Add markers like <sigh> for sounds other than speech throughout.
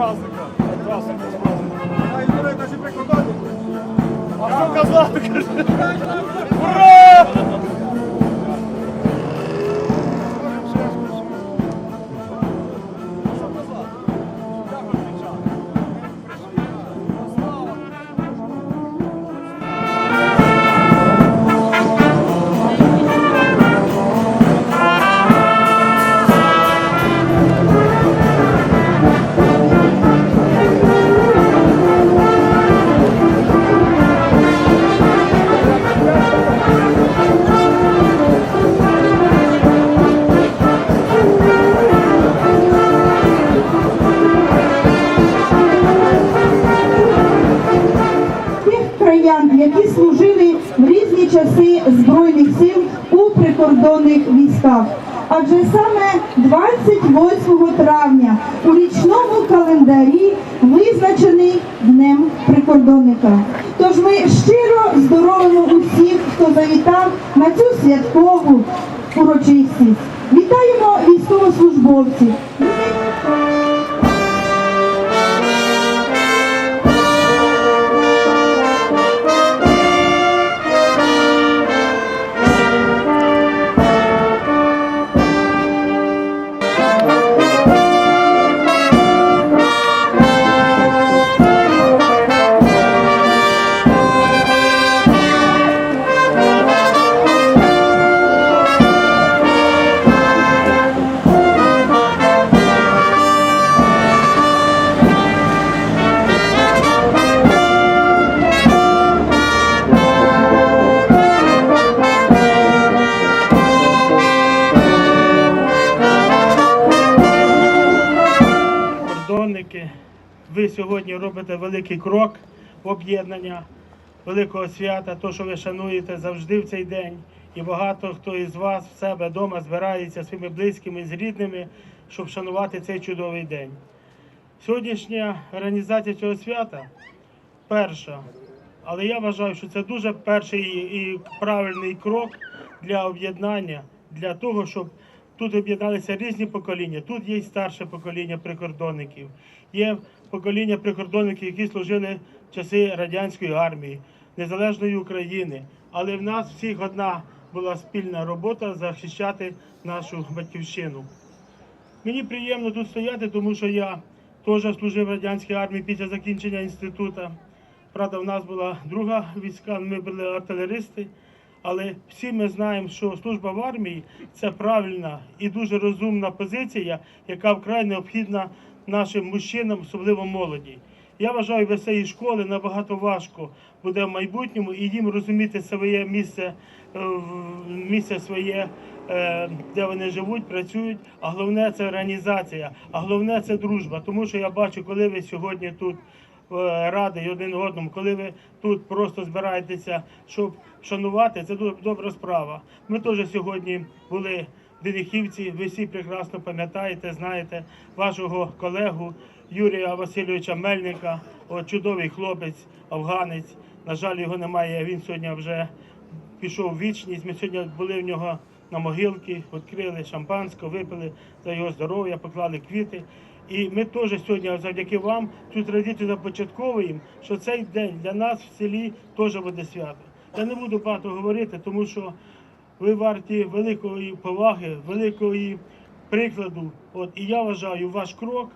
праздника. Здравствуйте, з праздником. А і до наші прикордонники. А що казати, каже? Ура! тих прикордонних військах. Адже саме 28 травня у річному календарі визначений Днем прикордонника. Тож ми щиро здоровимо усіх, хто завітав на цю святкову урочистість. Вітаємо військовослужбовців. Сьогодні робите великий крок об'єднання великого свята, то, що ви шануєте завжди в цей день. І багато хто із вас в себе вдома збирається своїми близькими, з рідними, щоб шанувати цей чудовий день. Сьогоднішня організація цього свята перша, але я вважаю, що це дуже перший і правильний крок для об'єднання, для того, щоб тут об'єдналися різні покоління. Тут є й старше покоління прикордонників, є покоління прикордонників, які служили в часи радянської армії, незалежної України. Але в нас всіх одна була спільна робота захищати нашу батьківщину. Мені приємно тут стояти, тому що я теж служив в радянській армії після закінчення інституту. Правда, в нас була друга війська, ми були артилеристи. Але всі ми знаємо, що служба в армії це правильна і дуже розумна позиція, яка вкрай необхідна нашим мужчинам, особливо молоді. Я вважаю, без цієї школи набагато важко буде в майбутньому і їм розуміти своє місце, е, місце своє, е, де вони живуть, працюють. А головне це організація, а головне це дружба. Тому що я бачу, коли ви сьогодні тут радий один одному, коли ви тут просто збираєтеся, щоб шанувати, це дуже добра справа. Ми теж сьогодні були в Денихівці, ви всі прекрасно пам'ятаєте, знаєте вашого колегу Юрія Васильовича Мельника, О, чудовий хлопець, афганець. На жаль, його немає. Він сьогодні вже пішов в вічність. Ми сьогодні були в нього на могилці, відкрили шампанське, випили за його здоров'я, поклали квіти. І ми теж сьогодні, завдяки вам, цю традицію започатковуємо, що цей день для нас в селі теж буде свято. Я не буду багато говорити, тому що ви варті великої поваги, великої прикладу. От і я вважаю, ваш крок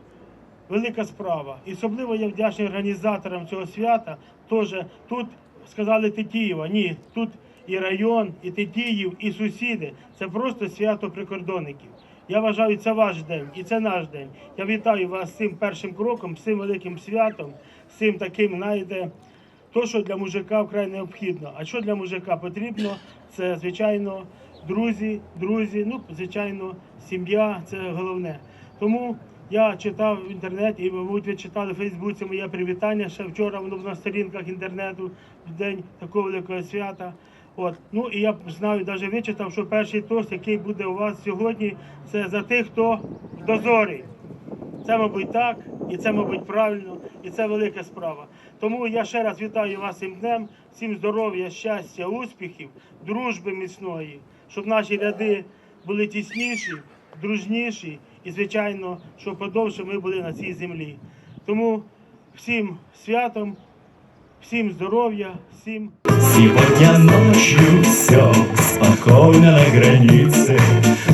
велика справа. І особливо я вдячний організаторам цього свята. Теж тут сказали Тетіїва. Ні, тут і район, і Тетіїв, і сусіди. Це просто свято прикордонників. Я вважаю, це ваш день і це наш день. Я вітаю вас з цим першим кроком, з цим великим святом, з цим таким, знаєте, то, що для мужика вкрай необхідно. А що для мужика потрібно, це звичайно друзі, друзі, ну звичайно, сім'я це головне. Тому я читав в інтернеті, і, мабуть, ви читали в Фейсбуці моє привітання ще вчора, воно на сторінках інтернету в день такого великого свята. От ну і я знаю, навіть вичитав, що перший тост, який буде у вас сьогодні, це за тих, хто в дозорі. Це, мабуть, так, і це, мабуть, правильно, і це велика справа. Тому я ще раз вітаю вас цим днем, всім здоров'я, щастя, успіхів, дружби міцної, щоб наші ряди були тісніші, дружніші і, звичайно, щоб подовше ми були на цій землі. Тому всім святом, всім здоров'я, всім. Сегодня ночью все спокойно на границе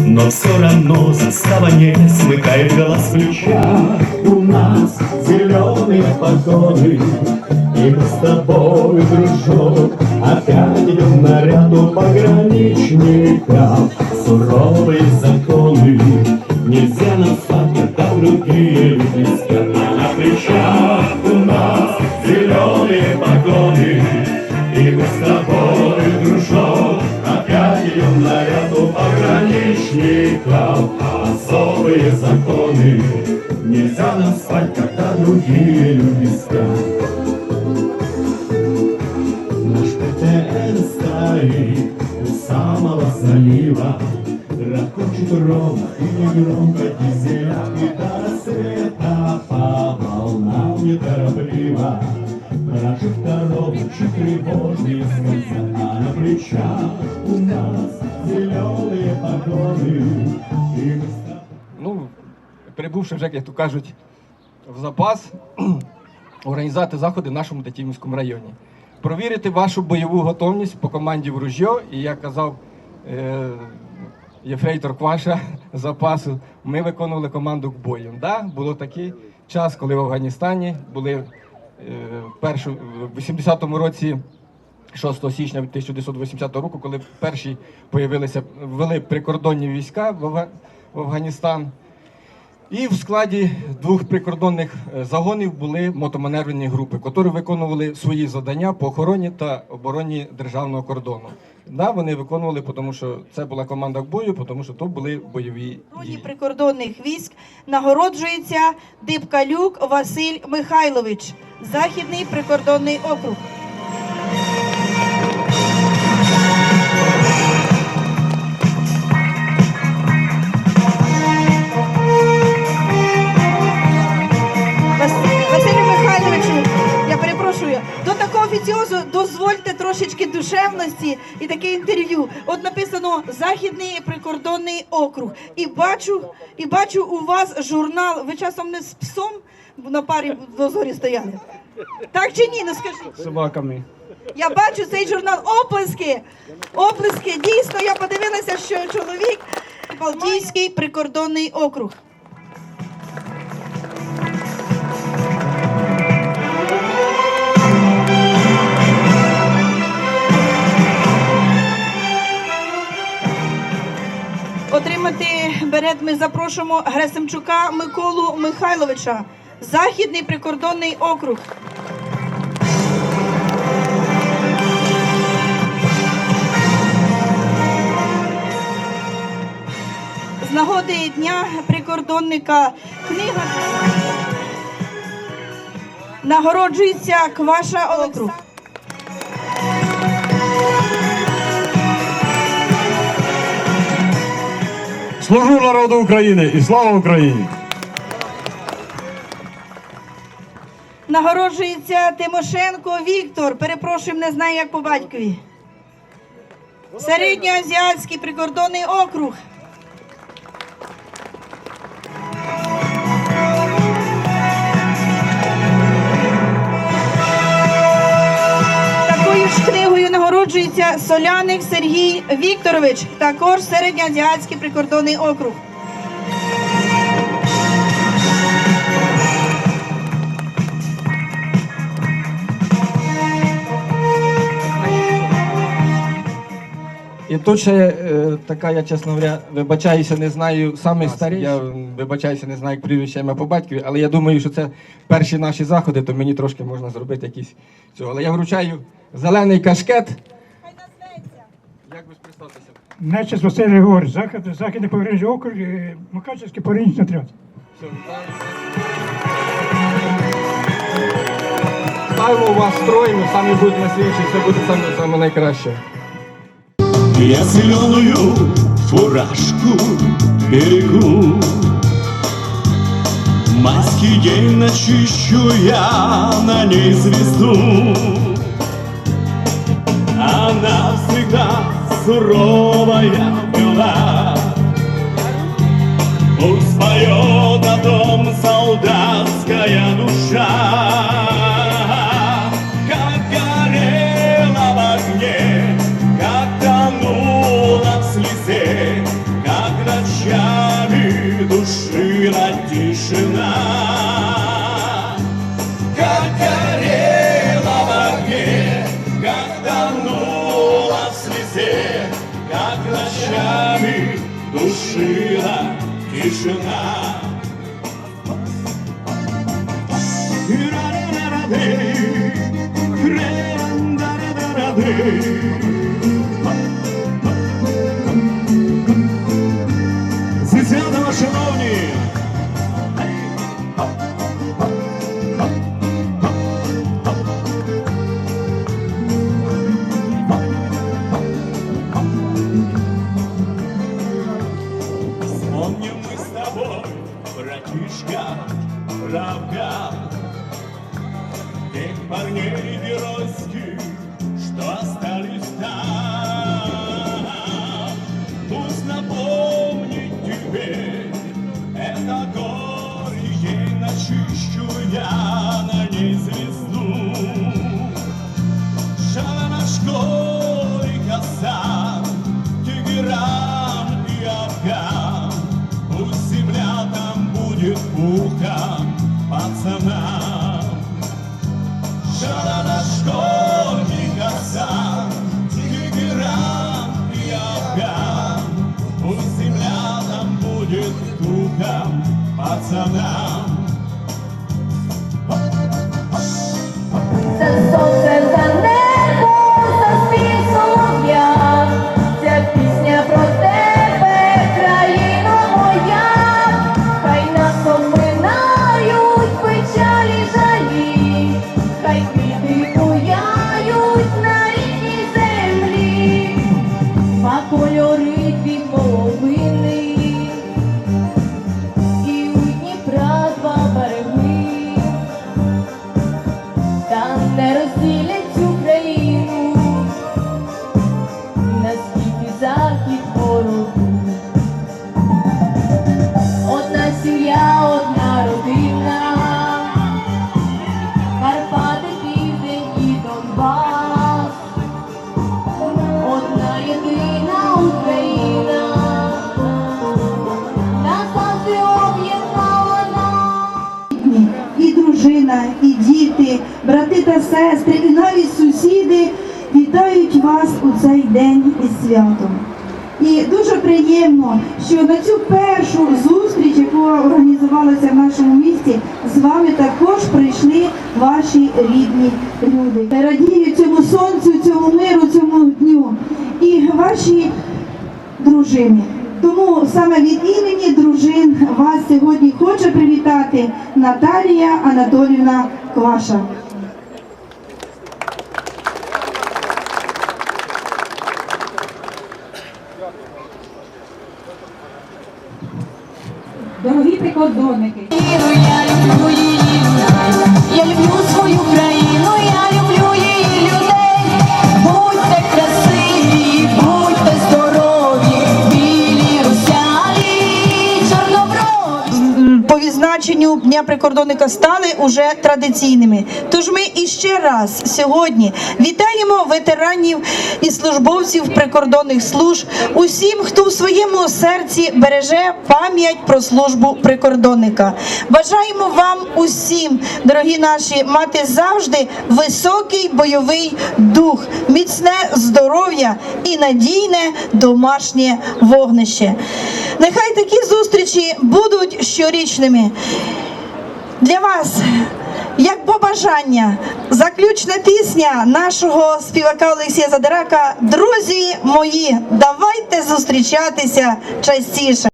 Но все равно застава не смыкает глаз ключа У нас зеленые погоды И мы с тобой, дружок Опять идем на ряду пограничников. Суровые законы Нельзя назвать, когда другие люди спят на плечах мы с тобой, дружок, опять идем на ряду пограничников. Особые законы нельзя нам спать, когда другие люди спят. Наш ПТН стоит у самого залива, Ракочет ровно и негромко дизеля, И до рассвета по волнам неторопливо Прожив дорогу, чуть тревожные скользят, А на плечах у нас зеленые погоны. И мы с тобой ну, прибувши вже, як то кажуть, в запас, <clears throat> організувати заходи в нашому Тетіївському районі. Провірити вашу бойову готовність по команді в ружьо, і як казав е, Єфрейтор Кваша <laughs> з запасу, ми виконували команду к бою. Да, було такий час, коли в Афганістані були е, першу, в 80-му році 6 січня 1980 року, коли перші появилися, ввели прикордонні війська в Афганістан. І в складі двох прикордонних е, загонів були мотоманеврені групи, які виконували свої завдання по охороні та обороні державного кордону. Да, вони виконували, тому що це була команда бою, тому що то були бойові дії. прикордонних військ нагороджується Дибкалюк Василь Михайлович, Західний прикордонний округ. Трошечки душевності і таке інтерв'ю. От написано Західний прикордонний округ. І бачу, і бачу у вас журнал. Ви часом не з псом на парі в дозорі стояли? Так чи ні? Ну скажіть. Собаками. Я бачу цей журнал оплески. Оплески. Дійсно, я подивилася, що чоловік Балтійський прикордонний округ. Отримати ми запрошуємо Гресимчука Миколу Михайловича, Західний прикордонний округ. З нагоди дня прикордонника книга нагороджується Кваша Округ. Служу народу України і слава Україні! Нагороджується Тимошенко Віктор. Перепрошую, не знаю, як по батькові. Середньоазіатський прикордонний округ. Нагороджується Соляник Сергій Вікторович, також середньоазіатський прикордонний округ. І тут ще е, така, я чесно говоря, вибачаюся, не знаю саме старий. Я вибачаюся, не знаю як прізвище ім'я по батькові, але я думаю, що це перші наші заходи, то мені трошки можна зробити якісь цього. Але я вручаю зелений кашкет. Як ви ж представтеся? Нечес Василь Григорович, захід, західний пограничний округ, е, Мукачевський пограничний отряд. Ставимо вас строй, ми самі будемо на все буде саме, саме найкраще. Я зеленую фуражку берегу. Майский день начищу я на ней звезду. Она всегда суровая была как ночами душила тишина. Ра-ра-ра-ра-ды, ра-ра-ра-ра-ды, now. Із святом. І дуже приємно, що на цю першу зустріч, яку організувалася в нашому місті, з вами також прийшли ваші рідні люди. Радію цьому сонцю, цьому миру, цьому дню і ваші дружини. Тому саме від імені дружин вас сьогодні хоче привітати Наталія Анатолівна Кваша. Дня прикордонника стали уже традиційними. Тож ми іще раз сьогодні вітаємо ветеранів і службовців прикордонних служб, усім, хто в своєму серці береже пам'ять про службу прикордонника. Бажаємо вам усім, дорогі наші, мати завжди високий бойовий дух, міцне здоров'я і надійне домашнє вогнище. Нехай такі зустрічі будуть щорічними. Для вас, як побажання, заключна пісня нашого співака Олексія Задирака. Друзі мої, давайте зустрічатися частіше.